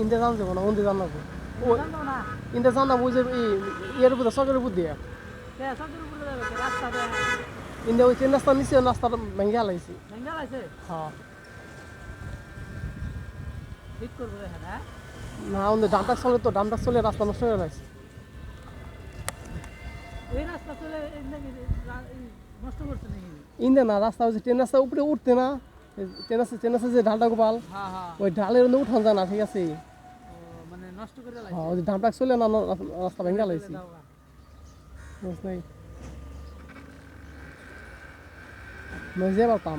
ইন্দে জান যাব না ওন্দে জান যাব ইন্দে জান যাব ওই ইয়ের উপর চকের উপর দিয়ে। ইন্দে ওই তিন রাস্তা নিচে রাস্তাটা ভেঙে হালাইছি হ্যাঁ। না ওদের ডামটা চলে তো ডামটা চলে রাস্তা নষ্ট হয়ে গেছে। ইন্দে না রাস্তা হচ্ছে ট্রেন রাস্তা উপরে উঠতে না। ট্রেন আছে চেন আছে যে ঢালটা গোপাল হ্যাঁ হ্যাঁ। ওই ঢালের মধ্যে উঠান যায় না ঠিক আছে? মানে হ্যাঁ ওই যে ডামটা চলে না রাস্তা ভেঙে হালাইছি বুঝ নাই হ্যাঁ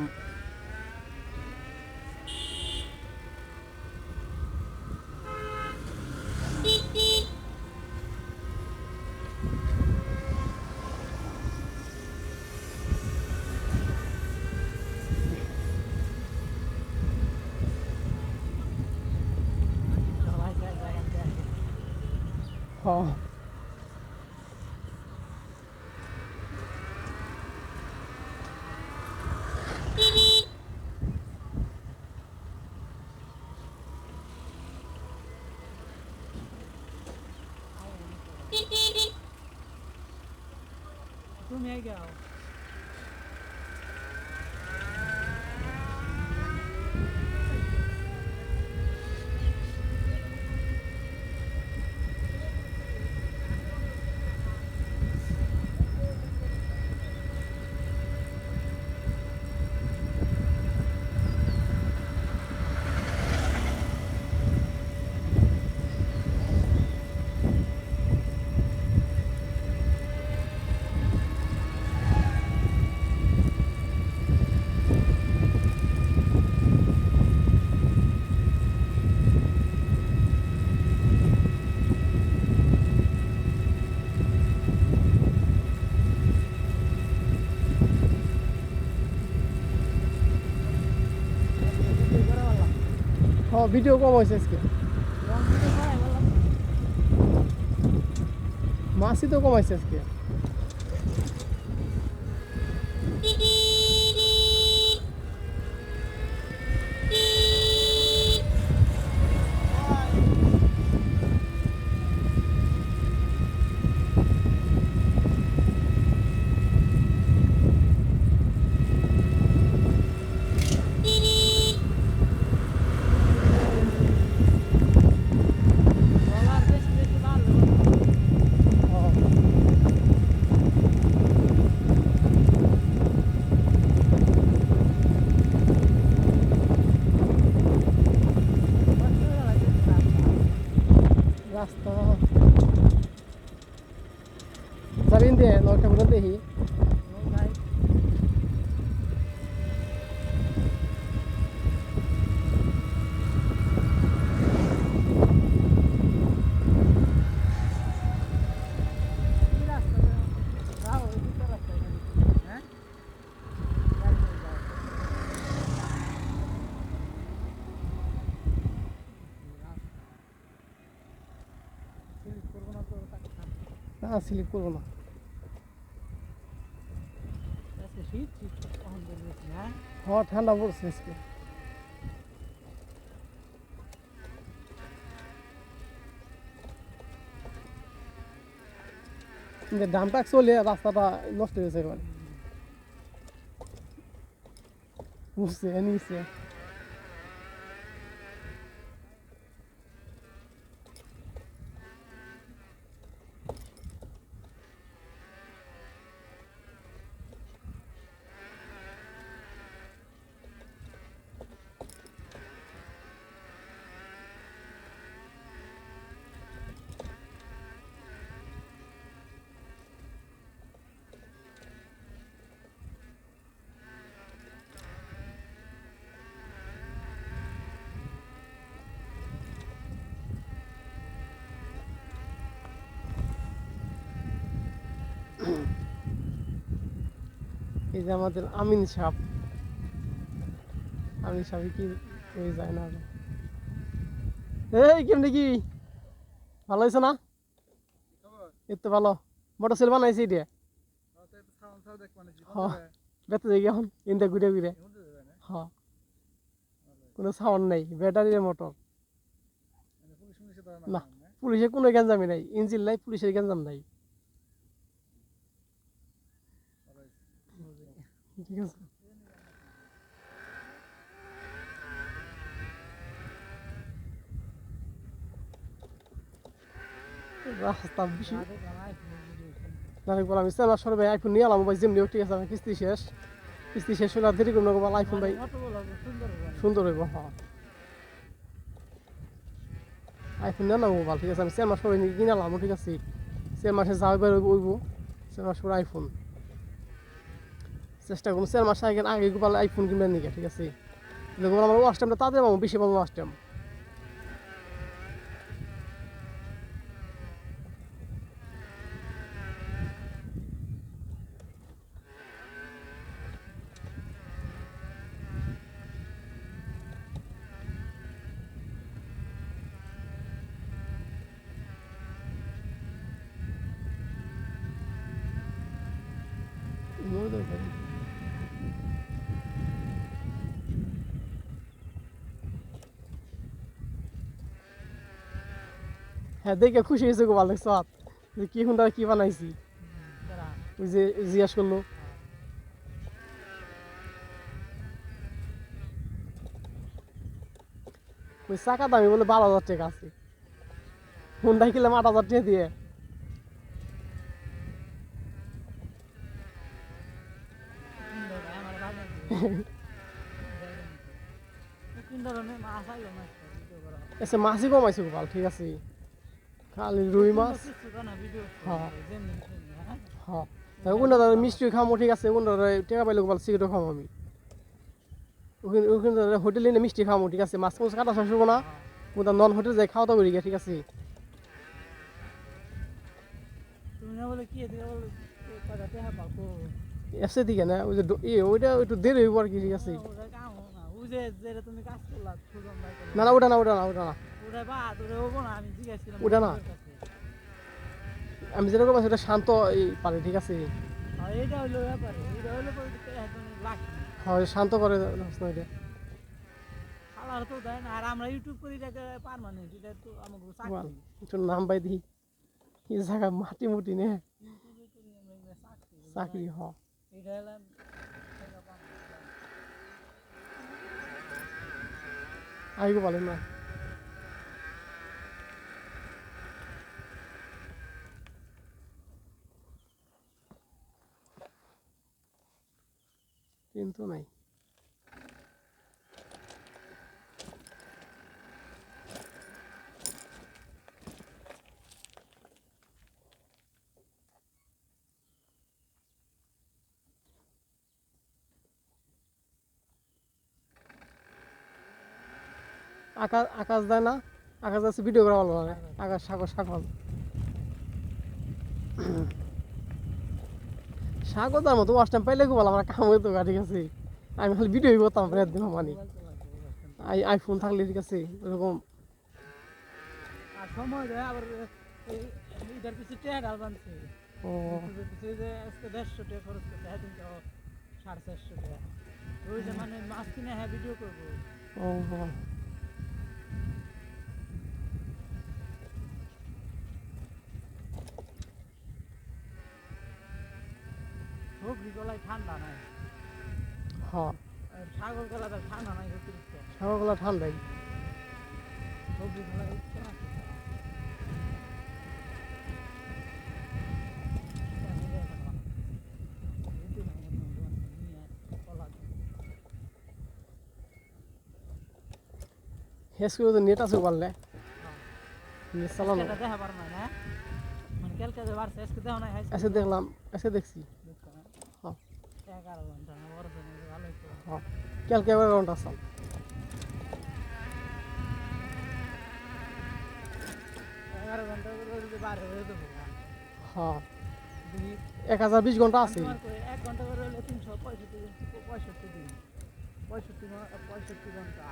তুমি ভিডিও কম হয়েছে আজকে। মাছই তো কমাইছে আজকে ডলার বেশি বেশি ভালো হ্যাঁ রাস্তা যাবেন দিয়ে নয়টা করে দেখি না স্লিপ করব না। শীত শীত কখন করবে হ্যাঁ হ্যাঁ ঠান্ডা পড়ছে আজকে। কিন্তু ডামটা চলে রাস্তাটা নষ্ট হয়েছে এবার বুঝছে নিচ্ছে এই যে আমাদের আমিন সাপ আমিন সাপ কি হয়ে যায় না? এই, কেমনি কি? ভালো হয়েছে না? তো ভালো। মোটর সেল বানাইছে এটা বেতে যাই এখন, ইন্দা ঘুরে ঘুরে। হ্যাঁ কোনো সাউন্ড নেই ব্যাটারির মোটর না পুলিশে কোনো গ্যাঞ্জামি নাই। ইঞ্জিন নাই, পুলিশের গ্যাঞ্জাম নাই। ঠিক আছে। রাস্তা বেশি। আইফোন নিয়ে আলাম ভাই যেমনি ঠিক আছে কিস্তি শেষ। কিস্তি শেষ হলে আর দেরি করব বল আইফোন ভাই। সুন্দর হইব। হ্যাঁ। আইফোন ঠিক আছে আমি সে মাস পরে কিনে আলাম ঠিক আছে। সে মাসে যা হইবার হইব সে মাস পরে আইফোন। চেষ্টা করুন। সে মাস আগে আগে গোপাল আইফোন কিনবেন নিকে? ঠিক আছে? গোপাল আমার ওয়াশ টাইমটা তাদের বেশি পাবো ওয়াশ টাইম হ্যাঁ দেখে খুশি হয়েছে গোপাল দেখছ যে কি সুন্দর কি বানাইছি। ওই যে জিজ্ঞাসা করল। ওই চাকা দামি বলে বারো হাজার টাকা আছে। হুন্ডাই কিনলাম আট হাজার টাকা দিয়ে। ভালো মাছই কমাইছে গোপাল ঠিক আছে। খালি রুই মাছ? হ্যাঁ। হ্যাঁ। তাই মিষ্টি খামো ঠিক আছে? ওখানে ধর টাকা পাইলে গোপাল সিগারেটও খামো আমি। ওখানে ওখানে হোটেলে এনে মিষ্টি খামো ঠিক আছে? মাছ মাছ কাটা শেষ হব না। ওটা নন হোটেল যাই খাওয়া দাওয়া করি ঠিক আছে? বলে বলে এসে দিকে না ওই যে ইয়ে ওইটা একটু দেরি হইব আর কি ঠিক আছে। না না ওটা না ওটা না ওটা না। ওটা না আমি যেটা করব সেটা শান্ত এই পারে ঠিক আছে? একদম লাখ হয় শান্ত করে না এটা খালার তো দেয় আর আমরা ইউটিউব করি এটাকে পারমানেন্ট এটা তো আমাকে চাকরি। একটু নাম পাই দিই। কি জায়গা মাটি মুটি নে। চাকরি হ। এটা আইগো বলেন না। কিন্তু নাই। আকাশ আকাশ দেয় না, আকাশ আছে, ভিডিও করা ভালো লাগে আকাশ, সাগর সাগর। সাগর তার মতো ওয়াশ টাইম পাইলে খুব ভালো আমার কাম গা, ঠিক আছে? আমি খালি ভিডিও করতাম রাত দিন মানে। তো আই আইফোন থাকলে ঠিক আছে? এরকম। আর সময় দেয় আবার এই ইটার পিছিয়ে টেয়া ডাল বানছে ও ইউটিউবের পিছিয়ে যে আজকে দেড়শো টাকা খরচ করতে হ্যাঁ দিন সাড়ে চারশো টাকা ওই যে মানে মাছ কিনে হ্যাঁ ভিডিও করব ও ও। সবজি গলায় ঠান্ডা নাই। হ। আর ছাগল গলাটা ঠান্ডা নাই অতিরিক্ত সাগরগুলো ঠান্ডাই সবজি গলায় ইচ্ছা আছে। হেস করে তো নেট আছে পারলে নেট চালানো আজকে দেখা পারো না না মানে কালকে যে বাড়ছে আজকে দেখো না এসে দেখলাম এসে দেখছি হ্যাঁ এগারো ঘণ্টা না বড় ফোনে ভালোই তো হ্যাঁ কালকে এগারো ঘণ্টা বারে হয়ে এক হাজার বিশ ঘণ্টা আছে। এক ঘণ্টা করে হলে তিনশো পঁয়ষট্টি পঁয়ষট্টি দিন। পঁয়ষট্টি পঁয়ষট্টি ঘণ্টা।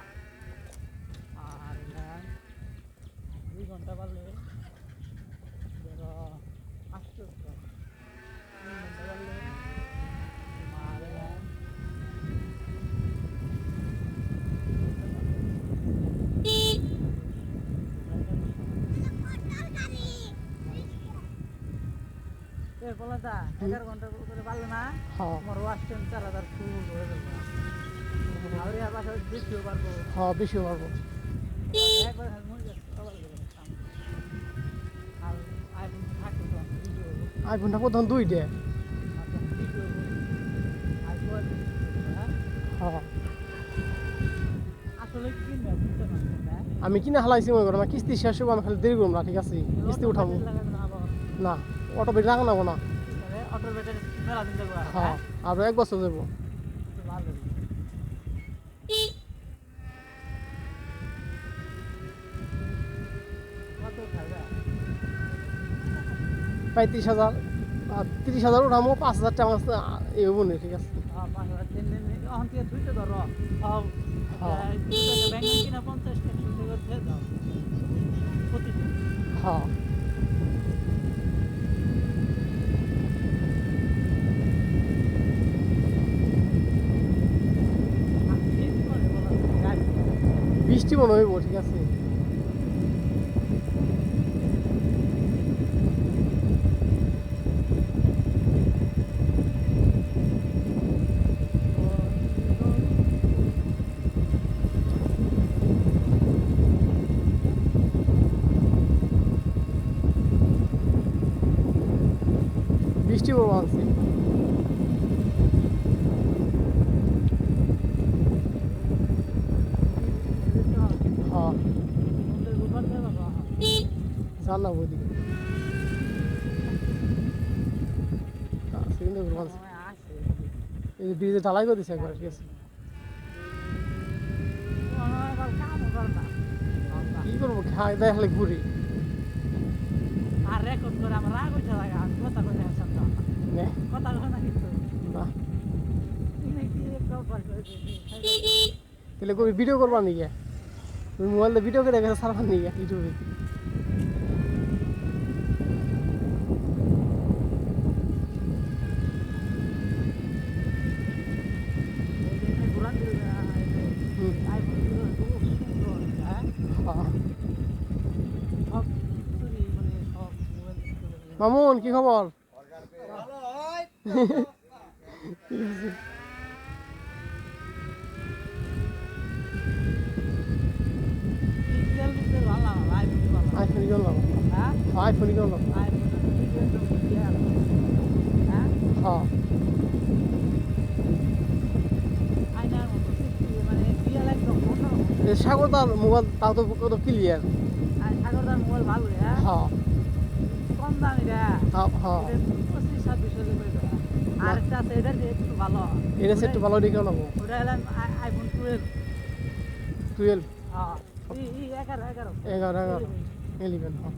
আর হ্যাঁ দুই ঘণ্টা বাড়লে ধরো আটশো বলাটা এগারো ঘণ্টা করে পারলে না আমার ওয়াশ টাইম চার হাজার ফুল হয়ে বেশিও পারব। হ্যাঁ পারব একবার আইফোনটা প্রথম দুইটা। আমি কিনে হালাইছি মনে করো আমার কিস্তি শেষ হব আমি খালি দেরি করব না ঠিক আছে কিস্তি উঠাবো না। অটো বেট রাখা না। মেলা দিন যাব হ্যাঁ আরও এক বছর যাব। খাইবা পঁয়ত্রিশ হাজার আর তিরিশ হাজার উঠামো পাঁচ হাজার টাকা এই হব না ঠিক আছে। হ্যাঁ পাঁচ হাজার তিন দিন অহন থেকে দুইটা ধরো হ্যাঁ হ্যাঁ। ব্যাংক কিনা পঞ্চাশ টাকা শুরু করতে দাও প্রতিদিন হ্যাঁ আর ঠিক করে বলা যায়, গাড়ি বৃষ্টি মনে হইব ঠিক আছে বৃষ্টি পড়ব আনছি হ্যাঁ জানা ওইদিকে। আনছি এই ব্রিজে ঢালাই করে দিছে একবার ঠিক আছে? কি করব? খাই দেয় খালি ঘুরি। আর রেকর্ড করে আমার রাগ হইতে লাগে আমি কথা আসতাম না নে। কথা কিন্তু। না। তাহলে কবি ভিডিও করবার নাকি? তুমি মোবাইল দিয়ে ভিডিও করে গেছে সারবার নাকি ইউটিউবে ঘুরান দিল হুম আইফোন দিল খুব সুন্দর হ্যাঁ হ্যাঁ। সব চুরি মানে সব মোবাইল মামুন কি খবর? আইফোন হ্যাঁ আইফোন সাগরদার মোবাইল তাও তো কত ক্লিয়ার সাগরদার মোবাইল ভালো হ্যাঁ। হ্যাঁ। কম দামি এটা পঁচিশ ছাব্বিশ। আর একটা আছে এটা একটু ভালো। এটা একটু ভালো দিকে নেব ওটা হলো আইফোন টুয়েলভ টুয়েলভ হ্যাঁ এগারো এগারো। এগারো এগারো। এলিভেন হ্যাঁ